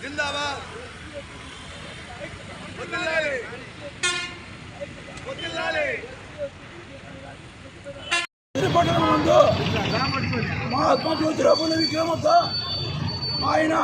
జిందాబాద్. వదిలాలి వదిలాలి పట్టణం ముందు మహాత్మా జ్యోతిరావు విగ్రహంతో ఆయన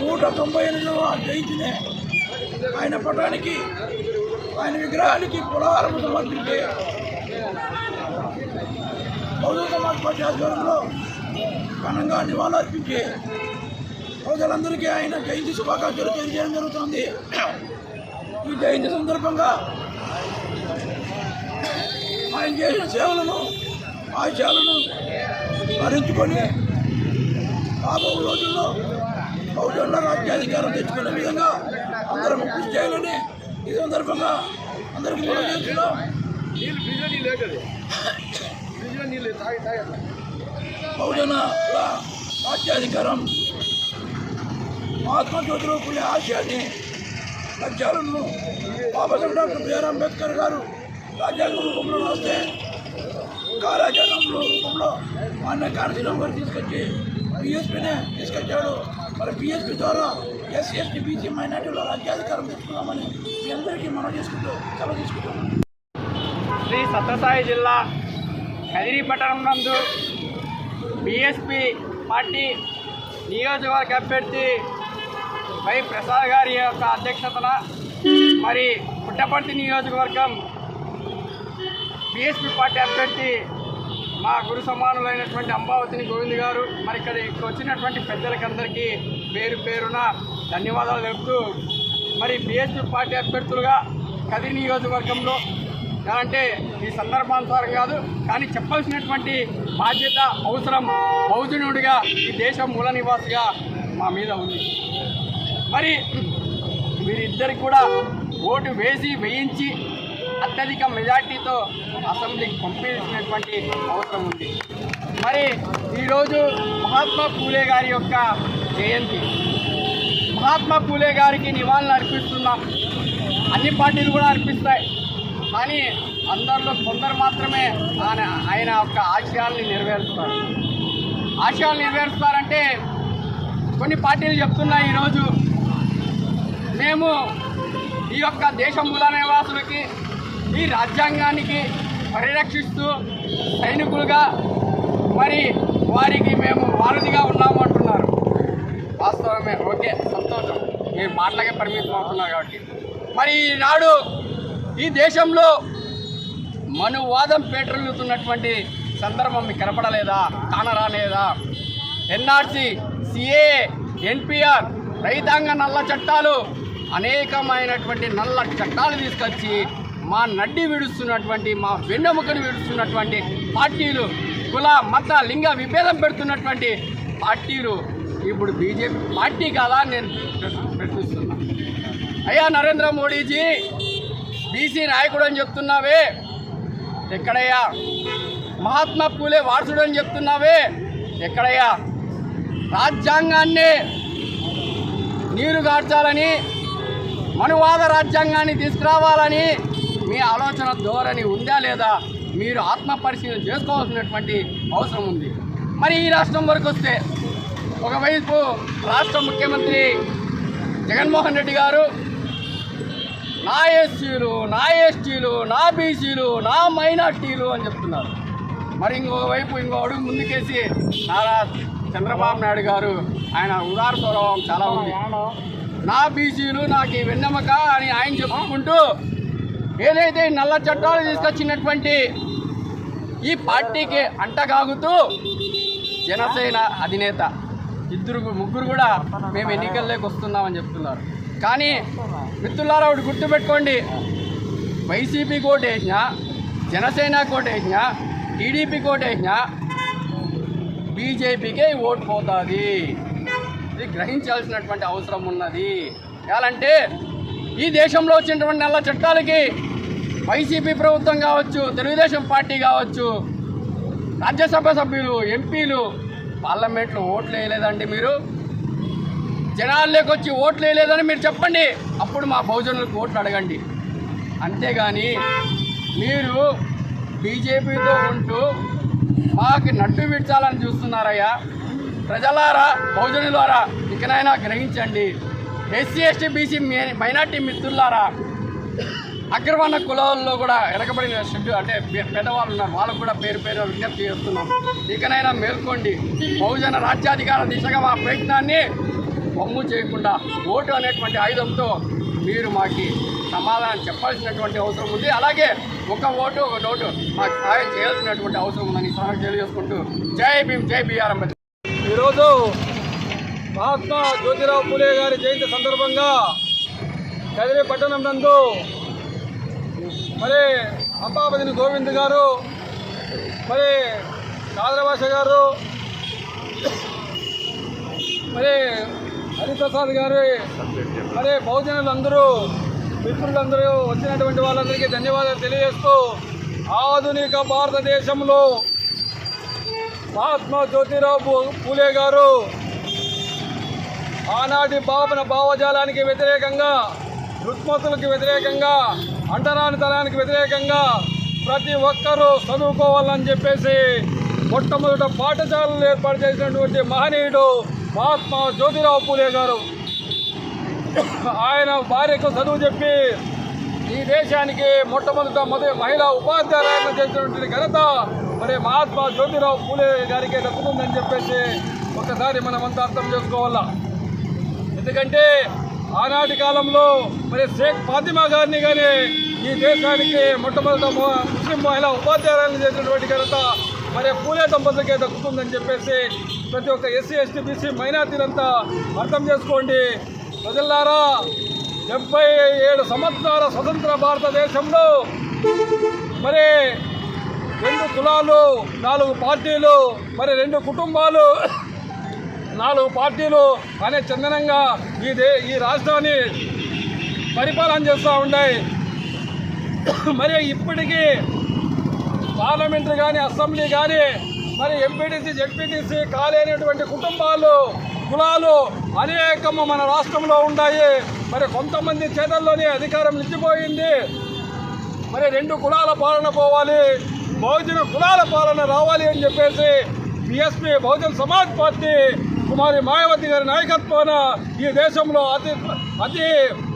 నూట తొంభై ఎనిమిదవ జయంతిని ఆయన పటానికి ఆయన విగ్రహానికి పులహారం సమర్పించి బహుజన సమాజ్ పార్టీ ఆధ్వర్యంలో ఘనంగా నివాళులర్పించి ప్రజలందరికీ ఆయన జయంతి శుభాకాంక్షలు తెలియజేయడం జరుగుతుంది. ఈ జయంతి సందర్భంగా ఆయన చేసిన సేవలను ఆశయాలను భరించుకొని రాబో రోజుల్లో బహుజనుల రాజ్యాధికారం తెచ్చుకునే విధంగా అందరం కృషి చేయాలని ఈ సందర్భంగా అందరికీ కూడా చేస్తున్నాం బహుజన రాజ్యాధికారం మహాత్మా జ్యోతిరావు పులే ఆశయాన్ని లక్ష్యాలను బాబాసాహెబ్ డాక్టర్ బిఆర్ అంబేద్కర్ గారు రాజ్యాంగ రూపంలో రాస్తే కార్యాచరణ రూపంలో ఆయన కార్యక్రమం గారు తీసుకొచ్చి పిఎస్పీనే తీసుకొచ్చాడు. మరి పిఎస్పీ ద్వారా ఎస్సీ ఎస్టీ బీసీ మైనార్టీలో రాజ్యాధికారం తెచ్చుకున్నామని మీ అందరికీ మనం చేసుకుంటూ సెలవు తీసుకుంటున్నాం. శ్రీ సత్యసాయి జిల్లా కదిరి పట్టణం నందు బీఎస్పీ పార్టీ నియోజకవర్గ అభ్యర్థి వై ప్రసాద్ గారి యొక్క అధ్యక్షతన మరి పుట్టపర్తి నియోజకవర్గం బీఎస్పీ పార్టీ అభ్యర్థి మా గురు సమానులైనటువంటి అంబావతిని గోవింద్ గారు మరి ఇక్కడ వచ్చినటువంటి పెద్దలకందరికీ పేరు పేరున ధన్యవాదాలు తెలుపుతూ మరి బీఎస్పీ పార్టీ అభ్యర్థులుగా కదిరి నియోజకవర్గంలో అంటే ఈ సందర్భానుసారం కాదు కానీ చెప్పాల్సినటువంటి బాధ్యత అవసరం బహుజనుడిగా ఈ దేశం మూల నివాసిగా మా మీద ఉంది. మరి వీరిద్దరికి కూడా ఓటు వేసి వేయించి అత్యధిక మెజార్టీతో అసెంబ్లీకి పంపించినటువంటి అవసరం ఉంది. మరి ఈరోజు మహాత్మా పూలే గారి యొక్క జయంతి. మహాత్మా పూలే గారికి నివాళులు అర్పిస్తున్నాం. అన్ని పార్టీలు కూడా అర్పిస్తాయి. కానీ అందరిలో కొందరు మాత్రమే ఆయన ఆయన యొక్క ఆశయాల్ని నెరవేరుస్తారు. ఆశయాలు నెరవేరుస్తారంటే కొన్ని పార్టీలు చెప్తున్నాయి ఈరోజు. మేము ఈ యొక్క దేశ మూల నివాసులకి ఈ రాజ్యాంగానికి పరిరక్షిస్తూ సైనికులుగా మరి వారికి మేము వారధిగా ఉన్నాము అంటున్నారు. వాస్తవమే ఓకే సంతోషం. మీరు మాటలకే పరిమితం అవుతున్నారు కాబట్టి. మరి ఈనాడు ఈ దేశంలో మనువాదం పేటరులుతున్నటువంటి సందర్భం మీకు కనపడలేదా? కానరాలేదా ఎన్ఆర్సి సిఏ ఎన్పిఆర్ రైతాంగ నల్ల చట్టాలు అనేకమైనటువంటి నల్ల చట్టాలు తీసుకొచ్చి మా నడ్డి విడుస్తున్నటువంటి మా వెన్నెముకను విడుస్తున్నటువంటి పార్టీలు కుల మత లింగ విభేదం పెడుతున్నటువంటి పార్టీలు ఇప్పుడు బీజేపీ పార్టీ కాదా అని నేను ప్రశ్న- ప్రశ్నిస్తున్నా. అయ్యా నరేంద్ర మోడీజీ బీసీ నాయకుడు అని చెప్తున్నావే. ఎక్కడయ్యా? మహాత్మా పూలే వారసుడు అని చెప్తున్నావే. ఎక్కడయ్యా? రాజ్యాంగాన్ని నీరు గార్చాలని మనువాద రాజ్యాంగాన్ని తీసుకురావాలని మీ ఆలోచన ధోరణి ఉందా లేదా మీరు ఆత్మ పరిశీలన చేసుకోవాల్సినటువంటి అవసరం ఉంది. మరి ఈ రాష్ట్రం వరకు వస్తే ఒకవైపు రాష్ట్ర ముఖ్యమంత్రి జగన్మోహన్ రెడ్డి గారు నా ఎస్సీలు నా ఎస్టీలు నా బీసీలు నా మైనార్టీలు అని చెప్తున్నారు. మరి ఇంకోవైపు ఇంకో అడుగు ముందుకేసి నారా చంద్రబాబు నాయుడు గారు ఆయన ఉదార స్వభావం చాలా ఉంది. నా బీసీలు నాకు ఈ వెన్నెమక అని ఆయన చెప్పుకుంటూ ఏదైతే నల్ల చట్టాలు తీసుకొచ్చినటువంటి ఈ పార్టీకి అంటగాగుతూ జనసేన అధినేత ఇద్దరు ముగ్గురు కూడా మేము ఎన్నికల్లోకి వస్తున్నామని చెప్తున్నారు. కానీ మిత్రులారా ఒకటి గుర్తుపెట్టుకోండి. వైసీపీ కోట్ వేసినా జనసేన కోట్ వేసినా టీడీపీ కోట్ వేసినా బీజేపీకే ఓటు పోతుంది. ఇది గ్రహించాల్సినటువంటి అవసరం ఉన్నది. ఎలాంటే ఈ దేశంలో వచ్చినటువంటి నల్ల చట్టాలకి వైసీపీ ప్రభుత్వం కావచ్చు తెలుగుదేశం పార్టీ కావచ్చు రాజ్యసభ సభ్యులు ఎంపీలు పార్లమెంట్లో ఓట్లు వేయలేదండి మీరు. జనాల్లోకి వచ్చి ఓట్లు వేయలేదని మీరు చెప్పండి. అప్పుడు మా బహుజనులకు ఓట్లు అడగండి. అంతేగాని మీరు బీజేపీతో ఉంటూ మాకు నడ్డు విడ్చాలని చూస్తున్నారయ్యా. ప్రజలారా బహుజనులారా ఇకనైనా గ్రహించండి. ఎస్సీ ఎస్టీ బీసీ మైనార్టీ మిత్రులారా అగ్రవర్ణ కులాల్లో కూడా వెనకబడిన షెడ్యూల్ అంటే పెద్దవాళ్ళు ఉన్నారు. వాళ్ళకు కూడా పేరు పేరు విజ్ఞప్తి చేస్తున్నాం. ఇకనైనా మేల్కోండి. బహుజన రాజ్యాధికార దిశగా మా ప్రయత్నాన్ని బొమ్ము చేయకుండా ఓటు అనేటువంటి ఆయుధంతో మీరు మాకు సమాధానం చెప్పాల్సినటువంటి అవసరం ఉంది. అలాగే ఒక ఓటు ఒక నోటు మాకు సహాయం చేయాల్సినటువంటి అవసరం ఉందని సహాయం తెలియజేసుకుంటూ జై భీమ్ జై బీఆర్ ఈరోజు మహాత్మా జ్యోతిరావు పూలే గారి జయంతి సందర్భంగా కదిరి పట్టణం నందు మరి అంబాపతిని గోవింద్ గారు మరి కాదరభాష గారు మరి హరిప్రసాద్ గారు మరి బహుజనులందరూ మిత్రులందరూ వచ్చినటువంటి వాళ్ళందరికీ ధన్యవాదాలు తెలియజేస్తూ ఆధునిక భారతదేశంలో మహాత్మా జ్యోతిరావు పూలే గారు ఆనాటి భావన భావజాలానికి వ్యతిరేకంగా రుగ్మతులకు వ్యతిరేకంగా అంటరానితనానికి వ్యతిరేకంగా ప్రతి ఒక్కరూ చదువుకోవాలని చెప్పేసి మొట్టమొదట పాఠశాలలు ఏర్పాటు చేసినటువంటి మహనీయుడు మహాత్మా జ్యోతిరావు పూలే గారు. ఆయన భార్యకు చదువు చెప్పి ఈ దేశానికి మొట్టమొదట మొదటి మహిళా ఉపాధ్యాయులను చేసినటువంటి ఘనత మరి మహాత్మా జ్యోతిరావు పూలే గారికి దక్కుతుందని చెప్పేసి ఒకసారి మనమంతా అర్థం చేసుకోవాలా? ఎందుకంటే ఆనాటి కాలంలో మరి షేక్ ఫాతిమా గారిని కానీ ఈ దేశానికి మొట్టమొదట ముస్లిం మహిళా ఉపాధ్యాయులను చేసినటువంటి ఘనత మరి పూలే దంపతులకే దక్కుతుందని చెప్పేసి ప్రతి ఒక్క ఎస్సీ ఎస్టీ బీసీ మైనార్టీలంతా అర్థం చేసుకోండి. ప్రజల్లారా డెబ్బై ఏడు సంవత్సరాల స్వతంత్ర భారతదేశంలో మరి రెండు కులాలు నాలుగు పార్టీలు మరి రెండు కుటుంబాలు నాలుగు పార్టీలు అనే చందనంగా ఈ దే ఈ రాష్ట్రాన్ని పరిపాలన చేస్తూ ఉన్నాయి. మరి ఇప్పటికీ పార్లమెంటరీ కానీ అసెంబ్లీ కానీ మరి ఎంపీటీసీ జెడ్పీటీసీ కాలేనటువంటి కుటుంబాలు కులాలు అనేకము మన రాష్ట్రంలో ఉన్నాయి. మరి కొంతమంది చేతల్లోనే అధికారం నిలిచిపోయింది. మరి రెండు కులాల పాలన పోవాలి. బహుజన కులాల పాలన రావాలి అని చెప్పేసి బిఎస్పీ బహుజన సమాజ్ పార్టీ కుమారి మాయావతి గారి నాయకత్వాన ఈ దేశంలో అతి అతి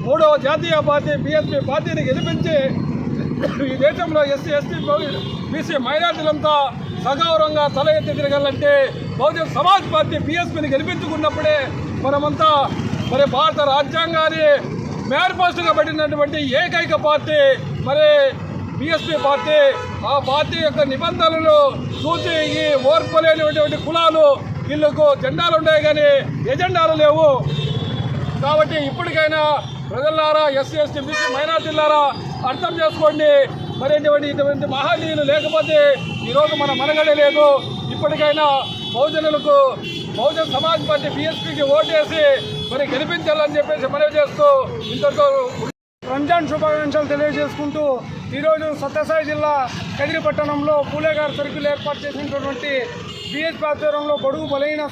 మూడవ జాతీయ పార్టీ బిఎస్పీ పార్టీని గెలిపించి ఈ దేశంలో ఎస్సీ ఎస్టీ బీసీ మైనార్టీలంతా సగౌరవంగా తల ఎత్తి తిరగాలంటే బహుజన సమాజ్ పార్టీ బీఎస్పీని గెలిపించుకున్నప్పుడే మనమంతా మరి భారత రాజ్యాంగాన్ని మేనిఫెస్టోగా పెట్టినటువంటి ఏకైక పార్టీ మరి బిఎస్పీ పార్టీ ఆ పార్టీ యొక్క నిబంధనలు చూసి ఈ ఓర్పులేనిటువంటి కులాలు వీళ్ళకు జెండాలు ఉన్నాయి కానీ ఎజెండాలు లేవు. కాబట్టి ఇప్పటికైనా ప్రజలారా ఎస్సీ ఎస్టీ బీసీ మైనార్టీలారా అర్థం చేసుకోండి. మరి ఇటువంటి ఇటువంటి మహనీయులు లేకపోతే ఈరోజు మన మనగడే లేదు. ఇప్పటికైనా బహుజనులకు బహుజన్ సమాజ్ పార్టీ బీఎస్పీకి ఓటేసి మరి గెలిపించాలని చెప్పేసి మనవి చేస్తూ ఇంతతో రంజాన్ శుభాకాంక్షలు తెలియజేసుకుంటూ ఈరోజు సత్యసాయి జిల్లా కదిరి పట్టణంలో పూలేగారు సర్కిల్ సరుకులు ఏర్పాటు చేసినటువంటి బిఎస్పీ ఆధ్వర్యంలో బడుగు బలైన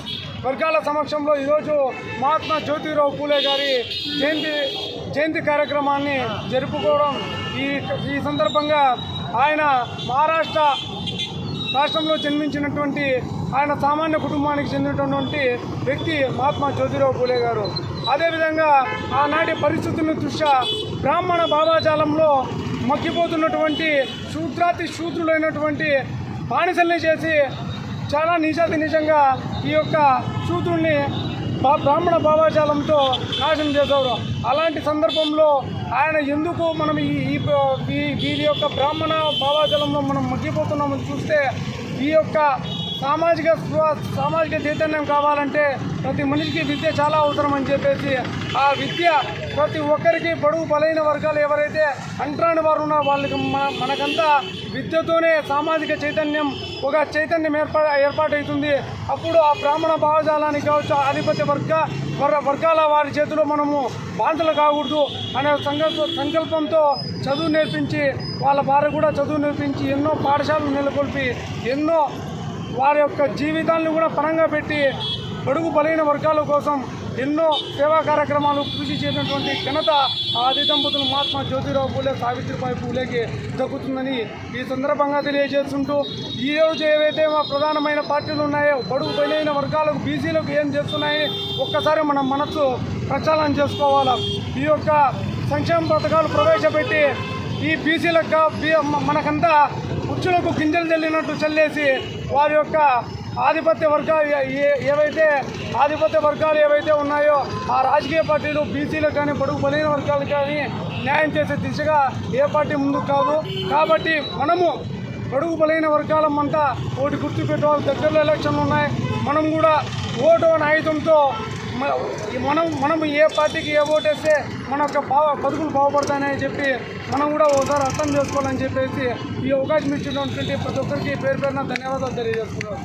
వర్గాల సమక్షంలో ఈరోజు మహాత్మా జ్యోతిరావు పూలే గారి జయంతి జయంతి కార్యక్రమాన్ని జరుపుకోవడం. ఈ ఈ సందర్భంగా ఆయన మహారాష్ట్ర రాష్ట్రంలో జన్మించినటువంటి ఆయన సామాన్య కుటుంబానికి చెందినటువంటి వ్యక్తి మహాత్మా జ్యోతిరావు పూలే గారు అదేవిధంగా ఆనాటి పరిస్థితుల దృష్ట్యా బ్రాహ్మణ భావాజాలంలో మగ్గిపోతున్నటువంటి శూద్రాతి శూద్రులైనటువంటి బానిసల్ని చేసి చాలా నిజాతి నిజంగా ఈ యొక్క శూద్రుల్ని బా- బ్రాహ్మణ భావాజాలంతో నాశనం చేశారు అలాంటి సందర్భంలో ఆయన ఎందుకు మనం ఈ ఈ ఈ- వీరి యొక్క బ్రాహ్మణ భావాజాలంలో మనం మగ్గిపోతున్నామని చూస్తే ఈ యొక్క సామాజిక సామాజిక చైతన్యం కావాలంటే ప్రతి మనిషికి విద్య చాలా అవసరం అని చెప్పేసి ఆ విద్య ప్రతి ఒక్కరికి బడుగు బలైన వర్గాలు ఎవరైతే అంటరాని వారు ఉన్నా వాళ్ళకి మన మనకంతా విద్యతోనే సామాజిక చైతన్యం ఒక చైతన్యం ఏర్పా ఏర్పాటవుతుంది. అప్పుడు ఆ బ్రాహ్మణ భావజాలానికి కావచ్చు ఆధిపత్య వర్గ వర్గాల వారి చేతిలో మనము బాధలు కాకూడదు అనే సంకల్ప సంకల్పంతో చదువు నేర్పించి వాళ్ళ భార్య కూడా చదువు నేర్పించి ఎన్నో పాఠశాలలు నెలకొల్పి ఎన్నో వారి యొక్క జీవితాలను కూడా పరంగా పెట్టి బడుగు బలైన వర్గాల కోసం ఎన్నో సేవా కార్యక్రమాలు కృషి చేసినటువంటి ఘనత ఆది దంపతులు మహాత్మా జ్యోతిరావు పూలే సావిత్రిబాయి పూలేకి దక్కుతుందని ఈ సందర్భంగా తెలియజేస్తుంటూ ఈ ఏవైతే మా ప్రధానమైన పార్టీలు ఉన్నాయో బడుగు బలైన వర్గాలకు బీసీలకు ఏం చేస్తున్నాయని ఒక్కసారి మనం మనస్సు ప్రచారం చేసుకోవాలి? ఈ యొక్క సంక్షేమ పథకాలు ప్రవేశపెట్టి ఈ బీసీలకు మనకంతా కుర్చులకు గింజలు చల్లినట్టు చల్లేసి వారి యొక్క ఆధిపత్య వర్గాలు ఏ- ఏవైతే ఆధిపత్య వర్గాలు ఏవైతే ఉన్నాయో ఆ రాజకీయ పార్టీలు బీసీలకు కానీ పొడుగు బలైన వర్గాలకు కానీ న్యాయం చేసే దిశగా ఏ పార్టీ ముందుకు కాదు. కాబట్టి మనము పొడుగు బలైన వర్గాలమంతా ఓటు గుర్తు పెట్టుకోవాలి దగ్గరలో ఎలక్షన్లు ఉన్నాయి. మనం కూడా ఓటు అనే ఆయుధంతో మనం మనం ఏ పార్టీకి ఏ ఓటు మన యొక్క బావ బతుకులు బాగుపడతాయని చెప్పి మనం కూడా ఒకసారి అర్థం చేసుకోవాలని చెప్పేసి ఈ అవకాశం ఇచ్చినటువంటి ప్రతి ఒక్కరికి పేరు పేరున ధన్యవాదాలు తెలియజేస్తున్నాను